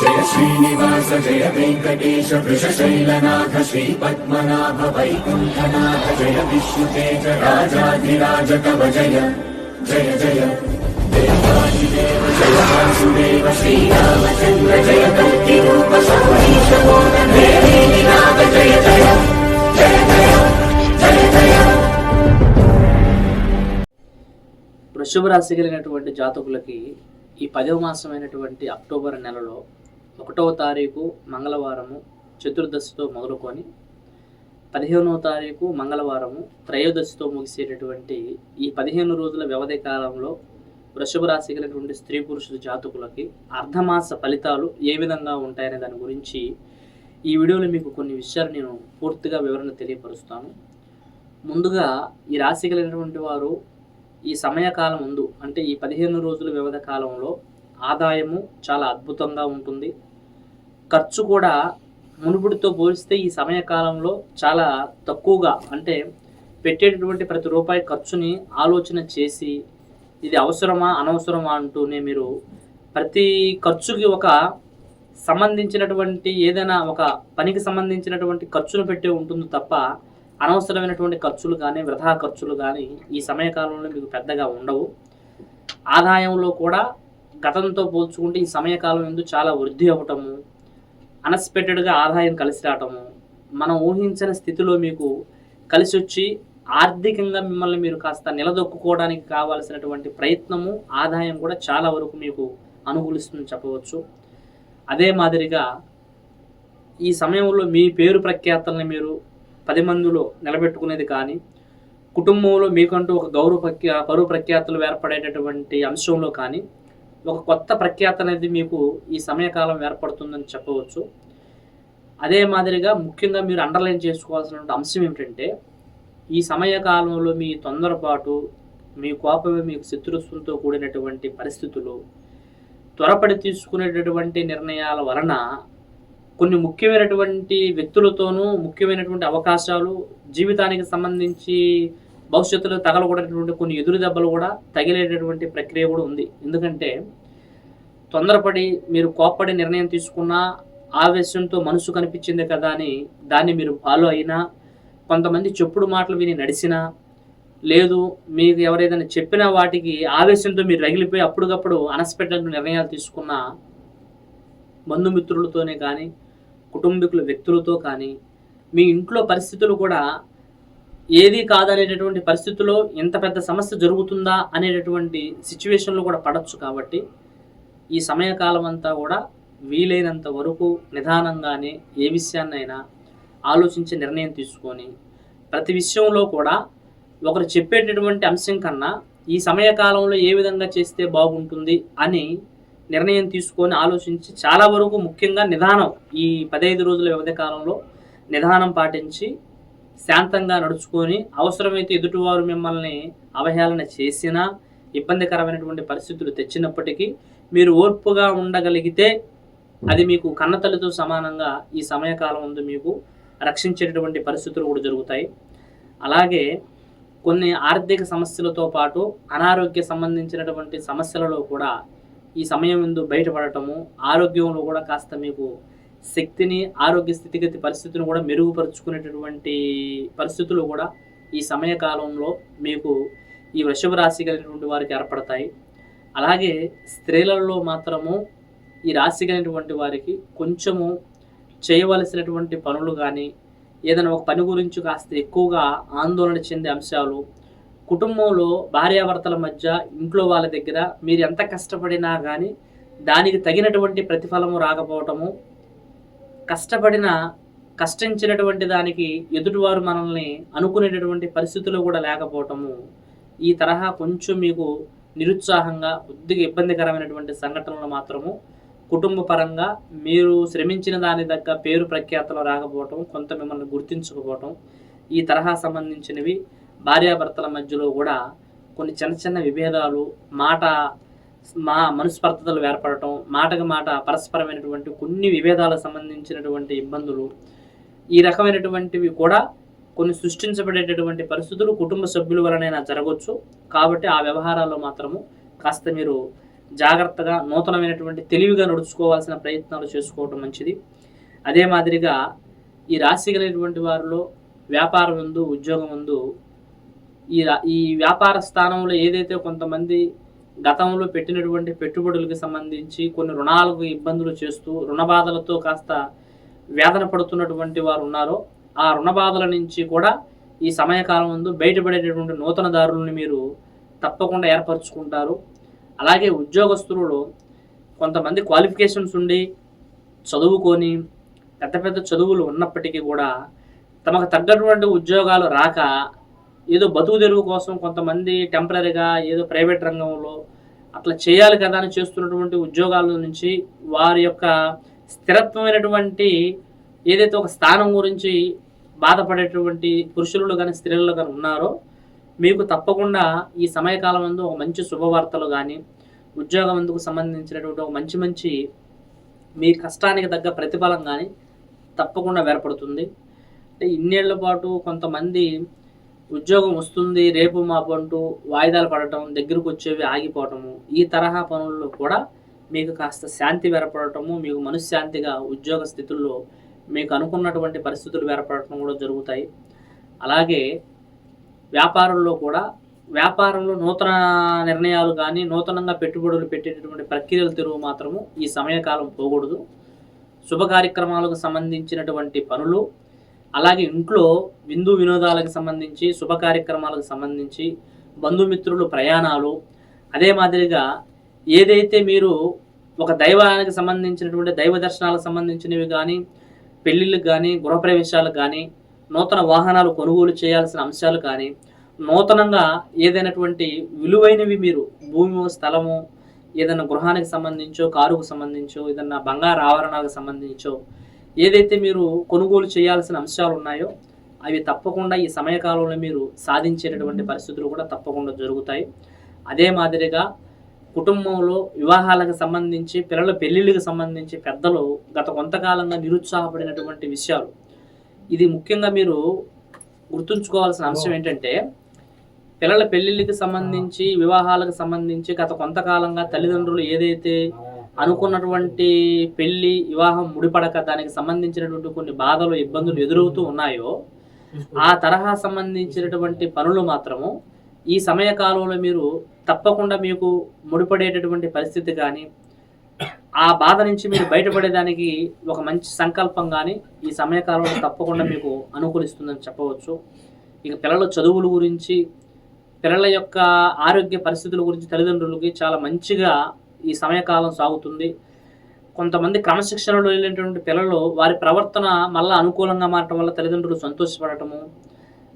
జయ శ్రీనివాస జయ వెంకటేశ వృషశైలనాథ శ్రీ పద్మనాభ వైకుంఠనాథ జయ విష్ణుతేజ రాజాధిరాజ కవ జయ జయ జయ. దేవాదిదేవ జయ వాసుదేవ శ్రీరామచంద్ర జయ కల్కి రూప సౌరీశ నాథ జయ జయ జయ జయ జయ జయ. వృషభ రాశి కలిగినటువంటి జాతకులకి ఈ పదవ మాసమైనటువంటి అక్టోబర్ నెలలో ఒకటవ తారీఖు మంగళవారము చతుర్దశితో మొదలుకొని పదిహేనవ తారీఖు మంగళవారము త్రయోదశితో ముగిసేటటువంటి ఈ పదిహేను రోజుల వ్యవధి కాలంలో వృషభ రాశి కలిగినటువంటి స్త్రీ పురుషుల జాతకులకి అర్ధమాస ఫలితాలు ఏ విధంగా ఉంటాయనే దాని గురించి ఈ వీడియోలో మీకు కొన్ని విషయాలు నేను పూర్తిగా వివరణ తెలియపరుస్తాను. ముందుగా ఈ రాశి కలిగినటువంటి వారు ఈ సమయకాలం ముందు అంటే ఈ పదిహేను రోజుల వ్యవధి కాలంలో ఆదాయము చాలా అద్భుతంగా ఉంటుంది. ఖర్చు కూడా మునుపుడితో పోలిస్తే ఈ సమయకాలంలో చాలా తక్కువగా అంటే పెట్టేటటువంటి ప్రతి రూపాయి ఖర్చుని ఆలోచన చేసి ఇది అవసరమా అనవసరమా అంటూనే మీరు ప్రతి ఖర్చుకి ఒక సంబంధించినటువంటి ఏదైనా ఒక పనికి సంబంధించినటువంటి ఖర్చును పెట్టే ఉంటుంది తప్ప అనవసరమైనటువంటి ఖర్చులు కానీ వృధా ఖర్చులు కానీ ఈ సమయకాలంలో మీకు పెద్దగా ఉండవు. ఆదాయంలో కూడా గతంతో పోల్చుకుంటే ఈ సమయకాలం ఎందుకు చాలా వృద్ధి అవ్వటము అన్ఎక్స్పెక్టెడ్గా ఆదాయం కలిసి రావటము మనం ఊహించని స్థితిలో మీకు కలిసి వచ్చి ఆర్థికంగా మిమ్మల్ని మీరు కాస్త నిలదొక్కుకోవడానికి కావాల్సినటువంటి ప్రయత్నము ఆదాయం కూడా చాలా వరకు మీకు అనుకూలిస్తుందని చెప్పవచ్చు. అదే మాదిరిగా ఈ సమయంలో మీ పేరు ప్రఖ్యాతల్ని మీరు పది మందిలో నిలబెట్టుకునేది కానీ కుటుంబంలో మీకంటూ ఒక గౌరవ ప్రఖ్యా పరువు ప్రఖ్యాతలు ఏర్పడేటటువంటి అంశంలో కానీ ఒక కొత్త ప్రఖ్యాత అనేది మీకు ఈ సమయకాలం ఏర్పడుతుందని చెప్పవచ్చు. అదే మాదిరిగా ముఖ్యంగా మీరు అండర్లైన్ చేసుకోవాల్సిన అంశం ఏమిటంటే ఈ సమయకాలంలో మీ తొందరపాటు మీ కోపమే మీకు శత్రుత్వంతో కూడినటువంటి పరిస్థితులు త్వరపడి తీసుకునేటటువంటి నిర్ణయాల వలన కొన్ని ముఖ్యమైనటువంటి వ్యక్తులతోనూ ముఖ్యమైనటువంటి అవకాశాలు జీవితానికి సంబంధించి భవిష్యత్తులో తగలకూడనటువంటి కొన్ని ఎదురు దెబ్బలు కూడా తగిలేటటువంటి ప్రక్రియ కూడా ఉంది. ఎందుకంటే తొందరపడి మీరు కోప్పడి నిర్ణయం తీసుకున్నా ఆవేశంతో మనసు కనిపించింది కదా అని దాన్ని మీరు ఫాలో అయినా కొంతమంది చెప్పుడు మాటలు విని నడిచినా లేదు మీకు ఎవరైనా చెప్పిన వాటికి ఆవేశంతో మీరు రగిలిపోయి అప్పటికప్పుడు అన్ఎక్స్పెక్టెడ్ నిర్ణయాలు తీసుకున్న బంధుమిత్రులతోనే కానీ కుటుంబీకుల వ్యక్తులతో కానీ మీ ఇంట్లో పరిస్థితులు కూడా ఏది కాదనేటటువంటి పరిస్థితుల్లో ఇంత పెద్ద సమస్య జరుగుతుందా అనేటటువంటి సిచ్యువేషన్లో కూడా పడవచ్చు కాబట్టి ఈ సమయకాలం అంతా కూడా వీలైనంత వరకు నిదానంగానే ఏ విషయాన్నైనా ఆలోచించి నిర్ణయం తీసుకొని ప్రతి విషయంలో కూడా ఒకరు చెప్పేటటువంటి అంశం కన్నా ఈ సమయకాలంలో ఏ విధంగా చేస్తే బాగుంటుంది అని నిర్ణయం తీసుకొని ఆలోచించి చాలా వరకు ముఖ్యంగా నిదానం ఈ పదహైదు రోజుల వ్యవధి కాలంలో నిదానం పాటించి శాంతంగా నడుచుకొని అవసరమైతే ఎదుటివారు మిమ్మల్ని అవహేళన చేసినా ఇబ్బందికరమైనటువంటి పరిస్థితులు తెచ్చినప్పటికీ మీరు ఓర్పుగా ఉండగలిగితే అది మీకు కన్నతల్లితో సమానంగా ఈ సమయకాలం ముందు మీకు రక్షించేటటువంటి పరిస్థితులు కూడా జరుగుతాయి. అలాగే కొన్ని ఆర్థిక సమస్యలతో పాటు అనారోగ్య సంబంధించినటువంటి సమస్యలలో కూడా ఈ సమయం ముందు బయటపడటము ఆరోగ్యంలో కూడా కాస్త మీకు శక్తిని ఆరోగ్య స్థితిగతి పరిస్థితిని కూడా మెరుగుపరుచుకునేటటువంటి పరిస్థితులు కూడా ఈ సమయకాలంలో మీకు ఈ వృషభ రాశి కలిగినటువంటి వారికి ఏర్పడతాయి. అలాగే స్త్రీలలో మాత్రము ఈ రాశి కలిగినటువంటి వారికి కొంచెము చేయవలసినటువంటి పనులు కానీ ఏదైనా ఒక పని గురించి కాస్త ఎక్కువగా ఆందోళన చెందే అంశాలు కుటుంబంలో భార్యాభర్తల మధ్య ఇంట్లో వాళ్ళ దగ్గర మీరు ఎంత కష్టపడినా కానీ దానికి తగినటువంటి ప్రతిఫలము రాకపోవటము కష్టపడిన కష్టించినటువంటి దానికి ఎదుటివారు మనల్ని అనుకునేటటువంటి పరిస్థితులు కూడా లేకపోవటము ఈ తరహా కొంచెం మీకు నిరుత్సాహంగా కొద్దిగా ఇబ్బందికరమైనటువంటి సంఘటనలు మాత్రము కుటుంబ పరంగా మీరు శ్రమించిన దాని దగ్గర పేరు ప్రఖ్యాతలు రాకపోవటం కొంత మిమ్మల్ని గుర్తించకపోవటం ఈ తరహా సంబంధించినవి భార్యాభర్తల మధ్యలో కూడా కొన్ని చిన్న చిన్న విభేదాలు మాట మా మనస్పర్ధతలు ఏర్పడటం మాటకు మాట పరస్పరమైనటువంటి కొన్ని విభేదాలకు సంబంధించినటువంటి ఇబ్బందులు ఈ రకమైనటువంటివి కూడా కొన్ని సృష్టించబడేటటువంటి పరిస్థితులు కుటుంబ సభ్యుల వలనైనా జరగవచ్చు కాబట్టి ఆ వ్యవహారాల్లో మాత్రము కాస్త మీరు జాగ్రత్తగా నూతనమైనటువంటి తెలివిగా నడుచుకోవాల్సిన ప్రయత్నాలు చేసుకోవటం మంచిది. అదే మాదిరిగా ఈ రాశి కలిగినటువంటి వారిలో వ్యాపారం ఉందో ఉద్యోగం ఉందో ఈ ఈ వ్యాపార స్థానంలో ఏదైతే కొంతమంది గతంలో పెట్టినటువంటి పెట్టుబడులకు సంబంధించి కొన్ని రుణాలకు ఇబ్బందులు చేస్తూ రుణ బాధలతో కాస్త వేదన పడుతున్నటువంటి వారు ఉన్నారో ఆ రుణ బాధల నుంచి కూడా ఈ సమయకాలం ముందు బయటపడేటటువంటి నూతన దారులను మీరు తప్పకుండా ఏర్పరచుకుంటారు. అలాగే ఉద్యోగస్తులు కొంతమంది క్వాలిఫికేషన్స్ ఉండి చదువుకొని పెద్ద పెద్ద చదువులు ఉన్నప్పటికీ కూడా తమకు తగ్గటువంటి ఉద్యోగాలు రాక ఏదో బతుకు తెరువు కోసం కొంతమంది టెంపరీగా ఏదో ప్రైవేట్ రంగంలో అట్లా చేయాలి కదా అని చేస్తున్నటువంటి ఉద్యోగాల నుంచి వారి యొక్క స్థిరత్వమైనటువంటి ఏదైతే ఒక స్థానం గురించి బాధపడేటువంటి పురుషులు కానీ స్త్రీలు కానీ ఉన్నారో మీకు తప్పకుండా ఈ సమయకాలం ముందు ఒక మంచి శుభవార్తలు కానీ ఉద్యోగం అందుకు సంబంధించినటువంటి ఒక మంచి మంచి మీ కష్టానికి తగ్గ ప్రతిఫలం కానీ తప్పకుండా ఏర్పడుతుంది. అంటే ఇన్నేళ్ళ పాటు కొంతమంది ఉద్యోగం వస్తుంది రేపు మాపు అంటూ వాయిదాలు పడటం దగ్గరకు వచ్చేవి ఆగిపోవటము ఈ తరహా పనుల్లో కూడా మీకు కాస్త శాంతి ఏర్పడటము మీకు మనశ్శాంతిగా ఉద్యోగ స్థితుల్లో మీకు అనుకున్నటువంటి పరిస్థితులు ఏర్పడటం కూడా జరుగుతాయి. అలాగే వ్యాపారంలో కూడా వ్యాపారంలో నూతన నిర్ణయాలు కానీ నూతనంగా పెట్టుబడులు పెట్టేటటువంటి ప్రక్రియలు తెరువు మాత్రము ఈ సమయకాలం పోకూడదు. శుభ కార్యక్రమాలకు సంబంధించినటువంటి పనులు అలాగే ఇంట్లో విందు వినోదాలకు సంబంధించి శుభ కార్యక్రమాలకు సంబంధించి బంధుమిత్రులు ప్రయాణాలు. అదే మాదిరిగా ఏదైతే మీరు ఒక దైవానికి సంబంధించినటువంటి దైవ దర్శనాలకు సంబంధించినవి కానీ పెళ్ళిళ్ళకి కానీ గృహప్రవేశాలకు కానీ నూతన వాహనాలు కొనుగోలు చేయాల్సిన అంశాలు కానీ నూతనంగా ఏదైనటువంటి విలువైనవి మీరు భూమి స్థలము ఏదైనా గృహానికి సంబంధించో కారుకు సంబంధించో ఏదైనా బంగారు ఆవరణాలకు సంబంధించో ఏదైతే మీరు కొనుగోలు చేయాల్సిన అంశాలు ఉన్నాయో అవి తప్పకుండా ఈ సమయకాలంలో మీరు సాధించేటటువంటి పరిస్థితులు కూడా తప్పకుండా జరుగుతాయి. అదే మాదిరిగా కుటుంబంలో వివాహాలకు సంబంధించి పిల్లల పెళ్ళిళ్ళకి సంబంధించి పెద్దలు గత కొంతకాలంగా నిరుత్సాహపడినటువంటి విషయాలు. ఇది ముఖ్యంగా మీరు గుర్తుంచుకోవాల్సిన అంశం ఏంటంటే పిల్లల పెళ్ళిళ్ళకి సంబంధించి వివాహాలకు సంబంధించి గత కొంతకాలంగా తల్లిదండ్రులు ఏదైతే అనుకున్నటువంటి పెళ్ళి వివాహం ముడిపడక దానికి సంబంధించినటువంటి కొన్ని బాధలు ఇబ్బందులు ఎదురవుతూ ఉన్నాయో ఆ తరహా సంబంధించినటువంటి పనులు మాత్రము ఈ సమయ కాలంలో మీరు తప్పకుండా మీకు ముడిపడేటటువంటి పరిస్థితి కానీ ఆ బాధ నుంచి మీరు బయటపడేదానికి ఒక మంచి సంకల్పం కానీ ఈ సమయకాలంలో తప్పకుండా మీకు అనుకూలిస్తుందని చెప్పవచ్చు. ఇక పిల్లల చదువుల గురించి పిల్లల యొక్క ఆరోగ్య పరిస్థితుల గురించి తల్లిదండ్రులకి చాలా మంచిగా ఈ సమయకాలం సాగుతుంది. కొంతమంది క్రమశిక్షణలో వెళ్ళినటువంటి పిల్లలు వారి ప్రవర్తన మళ్ళీ అనుకూలంగా మారటం వల్ల తల్లిదండ్రులు సంతోషపడటము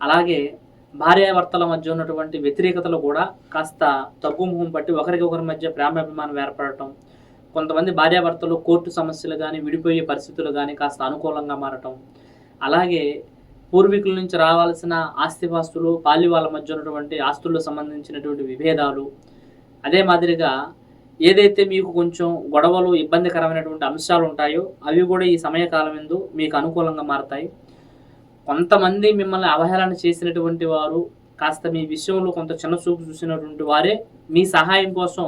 అలాగే భార్యాభర్తల మధ్య ఉన్నటువంటి వ్యతిరేకతలు కూడా కాస్త తగ్గుముఖం పట్టి ఒకరికి ఒకరి మధ్య ప్రేమాభిమానం ఏర్పడటం కొంతమంది భార్యాభర్తలు కోర్టు సమస్యలు కానీ విడిపోయే పరిస్థితులు కానీ కాస్త అనుకూలంగా మారటం. అలాగే పూర్వీకుల నుంచి రావాల్సిన ఆస్తిపాస్తులు పాలి వాళ్ళ మధ్య ఉన్నటువంటి ఆస్తులకు సంబంధించినటువంటి విభేదాలు. అదే మాదిరిగా ఏదైతే మీకు కొంచెం గొడవలు ఇబ్బందికరమైనటువంటి అంశాలు ఉంటాయో అవి కూడా ఈ సమయకాలం ఎందు మీకు అనుకూలంగా మారతాయి. కొంతమంది మిమ్మల్ని అవహేళన చేసినటువంటి వారు కాస్త మీ విషయంలో కొంత చిన్న చూపు చూసినటువంటి వారే మీ సహాయం కోసం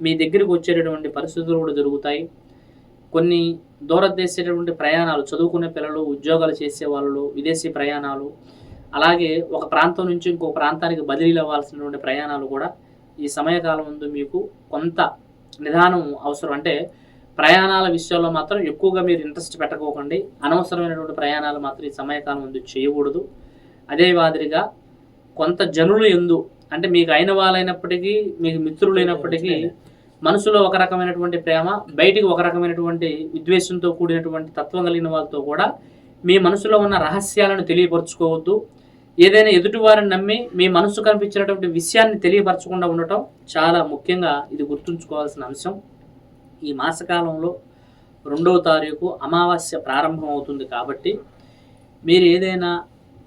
మీ దగ్గరికి వచ్చేటటువంటి పరిస్థితులు కూడా జరుగుతాయి. కొన్ని దూరదేశేటటువంటి ప్రయాణాలు చదువుకునే పిల్లలు ఉద్యోగాలు చేసే వాళ్ళు విదేశీ ప్రయాణాలు అలాగే ఒక ప్రాంతం నుంచి ఇంకో ప్రాంతానికి బదిలీలు అవ్వాల్సినటువంటి ప్రయాణాలు కూడా ఈ సమయకాలం ముందు మీకు కొంత నిదానం అవసరం. అంటే ప్రయాణాల విషయంలో మాత్రం ఎక్కువగా మీరు ఇంట్రెస్ట్ పెట్టకోకండి. అనవసరమైనటువంటి ప్రయాణాలు మాత్రం ఈ సమయకాలం ముందు చేయకూడదు. అదే మాదిరిగా కొంత జనులు ఎందు అంటే మీకు అయిన వాళ్ళైనప్పటికీ మీకు మిత్రులైనప్పటికీ మనసులో ఒక రకమైనటువంటి ప్రేమ బయటికి ఒక రకమైనటువంటి విద్వేషంతో కూడినటువంటి తత్వం కలిగిన వాళ్ళతో కూడా మీ మనసులో ఉన్న రహస్యాలను తెలియపరచుకోవద్దు. ఏదైనా ఎదుటివారిని నమ్మి మీ మనసు కనిపించినటువంటి విషయాన్ని తెలియపరచకుండా ఉండటం చాలా ముఖ్యంగా ఇది గుర్తుంచుకోవాల్సిన అంశం. ఈ మాసకాలంలో రెండవ తారీఖు అమావాస్య ప్రారంభం అవుతుంది కాబట్టి మీరు ఏదైనా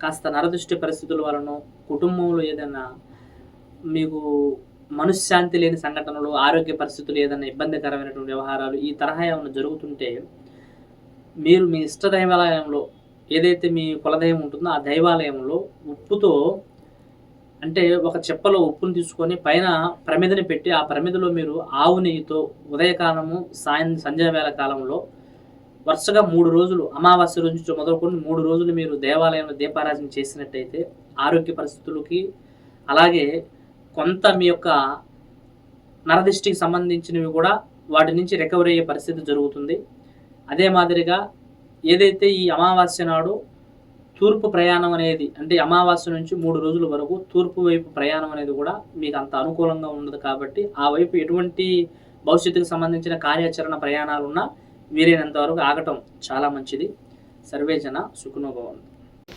కాస్త నరదృష్టి పరిస్థితుల వలన కుటుంబంలో ఏదైనా మీకు మనశ్శాంతి లేని సంఘటనలు ఆరోగ్య పరిస్థితులు ఏదైనా ఇబ్బందికరమైనటువంటి వ్యవహారాలు ఈ తరహా ఏమైనా జరుగుతుంటే మీరు మీ ఇష్ట దైవాలయంలో ఏదైతే మీ కులదైవం ఉంటుందో ఆ దైవాలయంలో ఉప్పుతో అంటే ఒక చెప్పలో ఉప్పును తీసుకొని పైన ప్రమిదని పెట్టి ఆ ప్రమిదలో మీరు ఆవు నెయ్యితో ఉదయకాలము సాయం సంధ్యావేళ కాలంలో వరుసగా మూడు రోజులు అమావాస్య రోజు మొదలుకొని మూడు రోజులు మీరు దేవాలయంలో దీపారాధన చేసినట్టయితే ఆరోగ్య పరిస్థితులకి అలాగే కొంత మీ యొక్క నరదిష్టికి సంబంధించినవి కూడా వాటి నుంచి రికవరీ అయ్యే పరిస్థితి జరుగుతుంది. అదే మాదిరిగా ఏదైతే ఈ అమావాస్య నాడు తూర్పు ప్రయాణం అనేది అంటే అమావాస్య నుంచి మూడు రోజుల వరకు తూర్పు వైపు ప్రయాణం అనేది కూడా మీకు అంత అనుకూలంగా ఉండదు కాబట్టి ఆ వైపు ఎటువంటి భవిష్యత్తుకు సంబంధించిన కార్యాచరణ ప్రయాణాలున్నా వీరైనంతవరకు వీలైనంత వరకు ఆగటం చాలా మంచిది. సర్వేజన సుఖనుభవం